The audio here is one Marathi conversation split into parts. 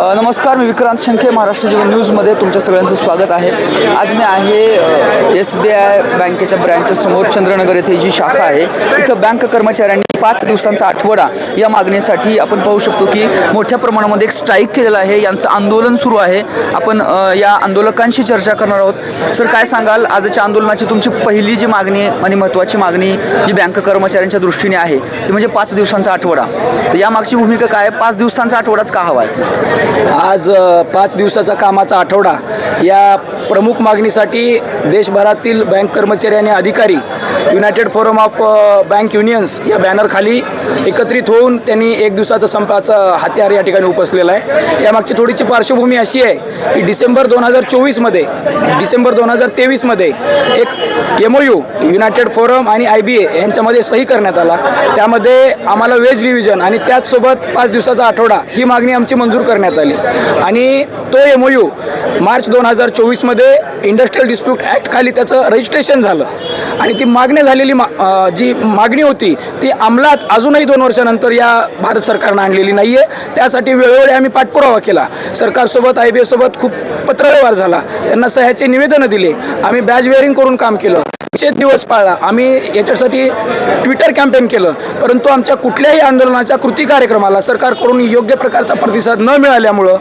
नमस्कार मी विक्रांत शंखे महाराष्ट्र जीवन न्यूजमध्ये तुमच्या सगळ्यांचं स्वागत आहे. आज मी आहे एस बी आय बँकेच्या ब्रँचच्या समोर चंद्रनगर येथे जी शाखा आहे. तिथं बँक कर्मचाऱ्यांनी पाच दिवसांचा आठवडा या मागणीसाठी आपण पाहू शकतो की मोठ्या प्रमाणामध्ये एक स्ट्राईक केलेला आहे. यांचं आंदोलन सुरू आहे. आपण या आंदोलकांशी चर्चा करणार आहोत. सर काय सांगाल? आजच्या आंदोलनाची तुमची पहिली जी मागणी आणि महत्त्वाची मागणी जी बँक कर्मचाऱ्यांच्या दृष्टीने आहे ती म्हणजे पाच दिवसांचा आठवडा. तर या मागची भूमिका काय पाच दिवसांचा आठवडाच का हवा आहे? आज पाच दिवसाचा कामाचा आठवडा. या प्रमुख मागणीसाठी देशभरातील बँक कर्मचारी आणि अधिकारी united forum of bank unions या बॅनर खाली एकत्रित होऊन त्यांनी एक दिवसाचं संपाचं हत्यार या ठिकाणी उपसलेला आहे. यामागची थोडीशी पार्श्वभूमी अशी आहे की डिसेंबर दोन हजार चोवीसमध्ये डिसेंबर दोन हजार तेवीसमध्ये एक M O U united forum आणि आय बी ए यांच्यामध्ये सही करण्यात आला. त्यामध्ये आम्हाला वेज रिव्हिजन आणि त्याचसोबत पाच दिवसाचा आठवडा ही मागणी आमची मंजूर करण्यात आली. आणि तो एम ओ यू मार्च दोन हजार चोवीसमध्ये इंडस्ट्रियल डिस्प्यूट ॲक्ट खाली त्याचं रजिस्ट्रेशन झालं. आणि ती मागणी झालेली मा जी मागणी होती ती अंमलात अजूनही दोन वर्षानंतर या भारत सरकारनं आणलेली नाही आहे त्यासाठी वेळोवेळी आम्ही पाठपुरावा केला. सरकारसोबत आय बी एसोबत खूप पत्रव्यवहार झाला. त्यांना सह्याचे निवेदनं दिले. आम्ही बॅच वेअरिंग करून काम केलं. निषेध दिवस पाळला. आम्ही याच्यासाठी ट्विटर कॅम्पेन केलं. परंतु आमच्या कुठल्याही आंदोलनाच्या कृती कार्यक्रमाला सरकारकडून योग्य प्रकारचा प्रतिसाद न मिळाल्यामुळं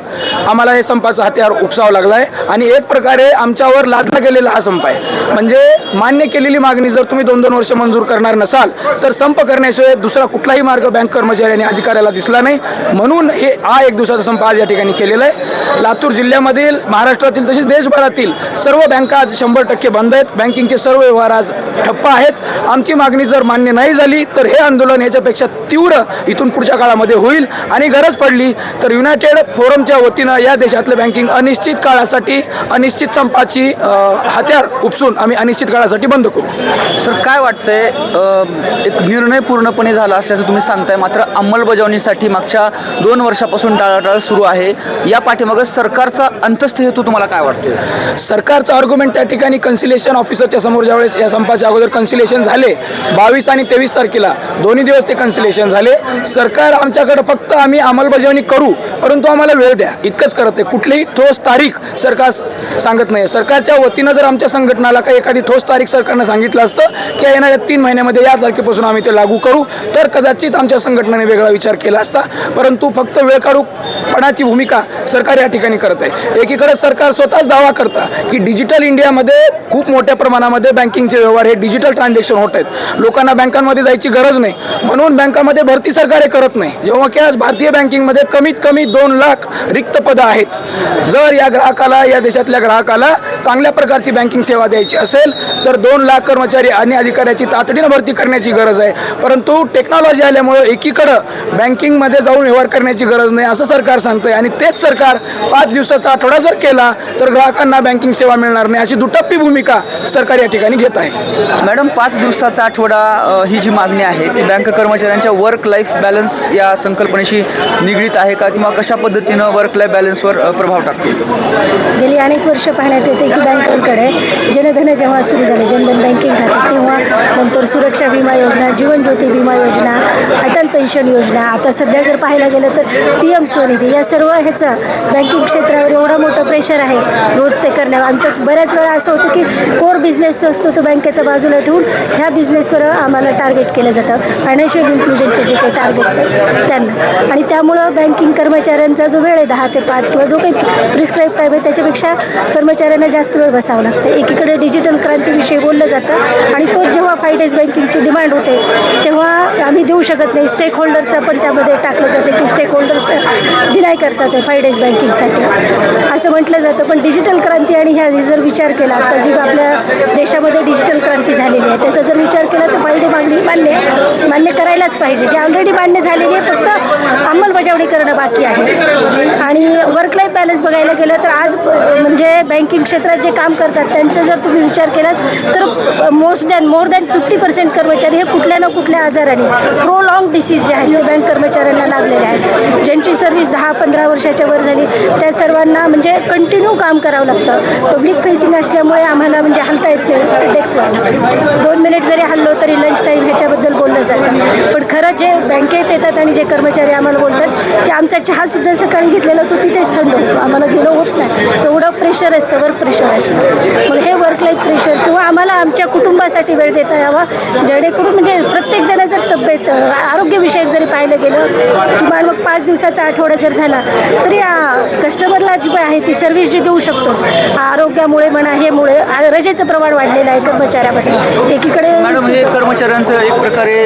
आम्हाला हे संपाचा हत्यार उपसावं लागला आहे आणि एक प्रकारे आमच्यावर लादला गेलेला हा संप आहे. म्हणजे मान्य केलेली मागणी जर तुम्ही दोन दोन वर्ष मंजूर करणार नसाल तर संप करण्याशिवाय दुसरा कुठलाही मार्ग बँक कर्मचारी आणि अधिकाऱ्याला दिसला नाही. म्हणून हे हा एक दिवसाचा संप आज या ठिकाणी केलेला आहे. लातूर जिल्ह्यामधील महाराष्ट्रातील तसेच देशभरातील सर्व बँका आज शंभर टक्के बंद आहेत. बँकिंगचे सर्व व्यवहार आज ठप्प आहेत. आमची मागणी जर मान्य नाही झाली तर हे आंदोलन याच्यापेक्षा तीव्र इथून पुढच्या काळामध्ये होईल. आणि गरज पडली तर युनायटेड फोरमच्या वतीनं या देशातलं बँकिंग अनिश्चित काळासाठी अनिश्चित संपाची हत्यार उपसून आम्ही अनिश्चित काळासाठी बंद करू. सर काय वाटतंय? एक निर्णय पूर्णपणे झाला असल्याचं तुम्ही सांगताय मात्र अंमलबजावणीसाठी मागच्या दोन वर्षापासून टाळाटाळ सुरू आहे. या पाठीमागं सरकारचा अंतस्थ हेतू तुम्हाला काय वाटतोय? सरकारचं आर्ग्युमेंट त्या ठिकाणी कन्सिलेशन ऑफिसरच्या समोर ज्यावेळेस या संपाच्या अगोदर कन्सिलेशन झाले. बावीस आणि तेवीस तारखेला दोन्ही दिवस ते कन्सिलेशन झाले. सरकार आमच्याकडे फक्त आम्ही अंमलबजावणी करू परंतु आम्हाला वेळ द्या. इतकंच करत आहे. कुठलीही ठोस तारीख सरकार सांगत नाही. सरकारच्या वतीनं जर आमच्या संघटनाला काही एखादी ठोस तारीख सरकारनं सांगितलं असतं की येणाऱ्या तीन महिन्यामध्ये या तारखेपासून आम्ही ते लागू करू तर कदाचित आमच्या संघटनेने वेगळा विचार केला असता. परंतु फक्त वेळ काढूपणाची भूमिका सरकार या ठिकाणी करत आहे. एकीकडे सरकार स्वतःच दावा करता की डिजिटल इंडियामध्ये खूप मोठ्या प्रमाणामध्ये बँकिंगचे व्यवहार हे डिजिटल ट्रान्झॅक्शन होत आहेत. लोकांना बँकांमध्ये जायची गरज नाही. म्हणून बँकामध्ये भरती सरकार हे करत नाही. जेव्हा की आज भारतीय बँकिंगमध्ये कमीत कमी दोन लाख रिक्त पदं आहेत. जर या ग्राहकाला या देशातल्या ग्राहकाला चांगल्या प्रकारची बँकिंग सेवा द्यायची असेल तर दोन लाख कर्मचारी आणि अधिकाऱ्याची तातडीनं भरती करण्याची गरज आहे. परंतु टेक्नॉलॉजी आल्यामुळं एकीकडं बँकिंगमध्ये जाऊन व्यवहार करण्याची गरज नाही असं सरकार सांगतंय. आणि तेच सरकार पाच दिवसाचा आठवडा जर केला तर ग्राहकांना बँकिंग सेवा मिळणार नाही अशी दुटप्पी भूमिका सरकार या ठिकाणी घेत आहे. मॅडम पाच दिवसाचा आठवडा ही जी मागणी आहे ती बँक कर्मचाऱ्यांच्या वर्क लाईफ बॅलन्स या संकल्पनेशी निगडीत आहे का किंवा कशा पद्धतीनं वर्क लाईफ बॅलन्सवर प्रभाव टाकतो गेली अनेक वर्ष पाहण्यात येते की बँकांकडे जनधन जेव्हा सुरू झाले जनधन बँकिंग खाते तेव्हा नंतर सुरक्षा विमा योजना जीवन ज्योती विमा योजना अटल पेन्शन योजना आता सध्या जर पाहायला गेलं तर पी एम स्वनिधी या सर्व ह्याचं बँकिंग क्षेत्रावर एवढं मोठं प्रेशर आहे रोज ते करण्यावर. आमच्या बऱ्याच वेळा असं होतं की कोर बिझनेस असतो तो बँकेच्या बाजूला ठेवून ह्या बिझनेसवर आम्हाला टार्गेट केलं जातं. फायनान्शियल इन्क्लुजनचे जे काही टार्गेट्स आहेत त्यांना. आणि त्यामुळं बँकिंग कर्मचाऱ्यांचा जो वेळ आहे दहा ते पाच किंवा जो काही प्रिस्क्राईब टाईम आहे त्याच्यापेक्षा कर्मचाऱ्यांना जास्त वेळ बसावं लागतं. एकीकडे डिजिटल क्रांतीविषयी बोललं जातं आणि तो जेव्हा फाय डेज बँकिंगची डिमांड होते तेव्हा आम्ही देऊ शकत नाही. स्टेक होल्डरचं पण त्यामध्ये टाकलं जातं की स्टेक होल्डर्स डिनाय करतात ते फाय डेज बँकिंगसाठी असं म्हटलं जातं. पण डिजिटल क्रांती आणि ह्या जर विचार केला तर जी आपल्या देशामध्ये डिजिटल क्रांती झालेली आहे. त्याचा जर विचार केला ऑलरेडी बांधली मान्य मान्य करायलाच पाहिजे. जे ऑलरेडी मान्य झालेली आहे फक्त अंमलबजावणी करणं बाकी आहे. आणि वर्क लाईफ बॅलन्स बघायला गेलं तर आज म्हणजे बँकिंग क्षेत्रात जे काम करतात त्यांचा जर तुम्ही विचार केलात तर most than more than fifty percent कर्मचारी हे कुठल्या ना कुठल्या आजाराने प्रोलॉंग डिसीज जे आहेत ते बँक कर्मचाऱ्यांना लागलेले आहेत. ज्यांची सर्व्हिस दहा पंधरा वर्षाच्या वर झाली त्या सर्वांना म्हणजे कंटिन्यू काम करावं लागतं. पब्लिक फेसिंग असल्यामुळे आम्हाला म्हणजे हलता येत नाही डेस्कवर दोन मिनिट जरी हल्लो तरी लंच टाईम ह्याच्याबद्दल बोललं जातं. पण खरं जे बँकेत येतात आणि जे कर्मचारी आम्हाला बोलतात की आमचा चहासुद्धा सकाळी घेतलेला तो तिथेच थंड होतो. आम्हाला गेलो होत नाही. तेवढं प्रेशर असतं वर्क प्रेशर असतं. मग हे वर्क लाईफ प्रेशर किंवा आम्हाला आमच्या कुटुंबासाठी वेळ देता यावा जेणेकरून आरोग्यविषयक जरी पाहिलं गेलं किंवा मग पाच दिवसाचा आठवडा जर झाला तरी कस्टमरला जी आहे ती सर्व्हिस जी देऊ शकतो. आरोग्यामुळे म्हणा हे मुळे आ- रजेचं प्रमाण वाढलेलं आहे कर्मचाऱ्यामध्ये. एकीकडे मॅडम हे कर्मचाऱ्यांचं एक प्रकारे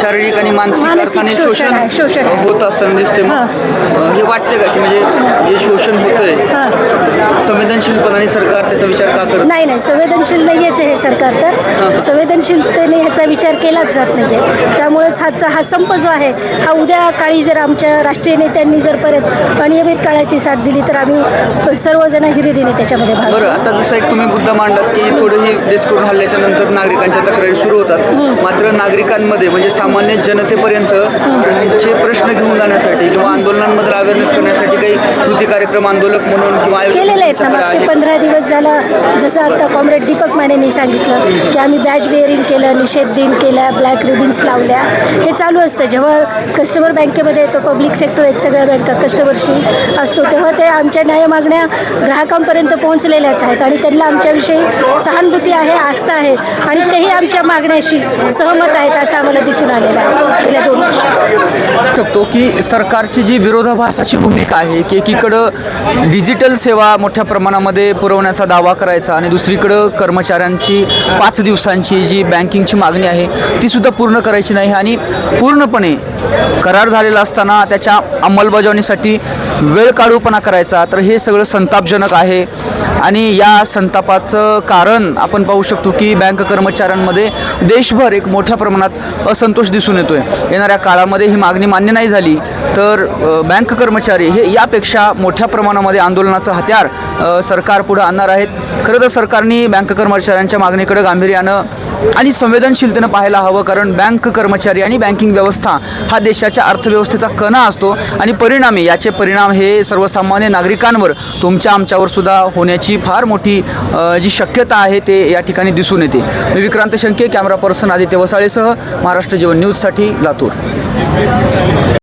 शारीरिक आणि मानसिक शोषण शोषण. होत असताना दिसते हे. वाटते का की म्हणजे जे शोषण होतंय? हां. संवेदनशीलपणाने सरकार त्याचा विचार का करत? नाही नाही संवेदनशील नाही आहे हे सरकार तर. संवेदनशीलतेने ह्याचा विचार केलाच जात नाही आहे त्यामुळेच हाचा हा संप जो आहे हा उद्या काळी जर आमच्या राष्ट्रीय नेत्यांनी जर परत अनियमित काळाची साथ दिली तर आम्ही सर्वजण हिरिरीने त्याच्यामध्ये भाग बरं आता जसं एक तुम्ही मुद्दा मांडलात की थोडंही डेस्क करून हल्ल्याच्या नंतर नागरिकांच्या तक्रारी सुरू होतात. मात्र नागरिकांमध्ये म्हणजे सामान्य जनतेपर्यंत त्यांचे प्रश्न घेऊन जाण्यासाठी किंवा आंदोलनांमध्ये अवेअरनेस करण्यासाठी काही कृती कार्यक्रम आंदोलक म्हणून किंवा केलेले आहेत. ना मागचे? पंधरा दिवस झाला जसं आता कॉम्रेड दीपक मानेंनी सांगितलं की आम्ही बॅच बेअरिंग केलं निषेध दिन केला ब्लॅक रिबिन्स लावल्या. हे चालू असतं. जेव्हा कस्टमर बँकेमध्ये येतो पब्लिक सेक्टर आहेत सगळ्या बँका कस्टमरशी असतो तेव्हा ते आमच्या न्याय मागण्या ग्राहकांपर्यंत पोहोचलेल्याच आहेत आणि त्यांना आमच्याविषयी सहानुभूती आहे आस्था आहे आणि तेही आमच्या मागण्याशी सहमत आहेत असं आम्हाला दिसून आलेलं आहे. गेल्या दोन वर्षात शकतो की सरकारची जी विरोधाभासाची भूमिका आहे की एकीकडं डिजिटल सेवा मोठ्या प्रमाणामध्ये पुरवण्याचा दावा करायचा आणि दुसरीकडं कर्मचाऱ्यांची पाच दिवसांची जी बँकिंगची मागणी आहे ती सुद्धा पूर्ण करायची नाही. आणि पूर्णपणे करार झालेला असताना त्याच्या अंमलबजावणीसाठी वेळ काढूपणा करायचा तर हे सगळं संतापजनक आहे. आणि या संतापाचं कारण आपण पाहू शकतो की बँक कर्मचाऱ्यांमध्ये देशभर एक मोठ्या प्रमाणात असंतोष दिसून येतो आहे येणाऱ्या काळामध्ये ही मागणी मान्य नाही झाली तर बँक कर्मचारी हे यापेक्षा मोठ्या प्रमाणामध्ये आंदोलनाचं हत्यार सरकार पुढं आणणार आहेत. खरं तर सरकारने बँक कर्मचाऱ्यांच्या मागणीकडे गांभीर्यानं आणि संवेदनशीलतेनं पाहायला हवं कारण बँक कर्मचारी आणि बँकिंग व्यवस्था हा देशाच्या अर्थव्यवस्थेचा कणा असतो आणि परिणामी याचे परिणाम हे सर्वसामान्य नागरिकांवर तुमच्या आमच्यावर सुद्धा होण्याची फार मोठी जी शक्यता आहे ते या ठिकाणी दिसून येते. मी विक्रांत शंके कॅमेरा पर्सन आदित्य वसाळेसह महाराष्ट्र जीवन न्यूजसाठी लातूर.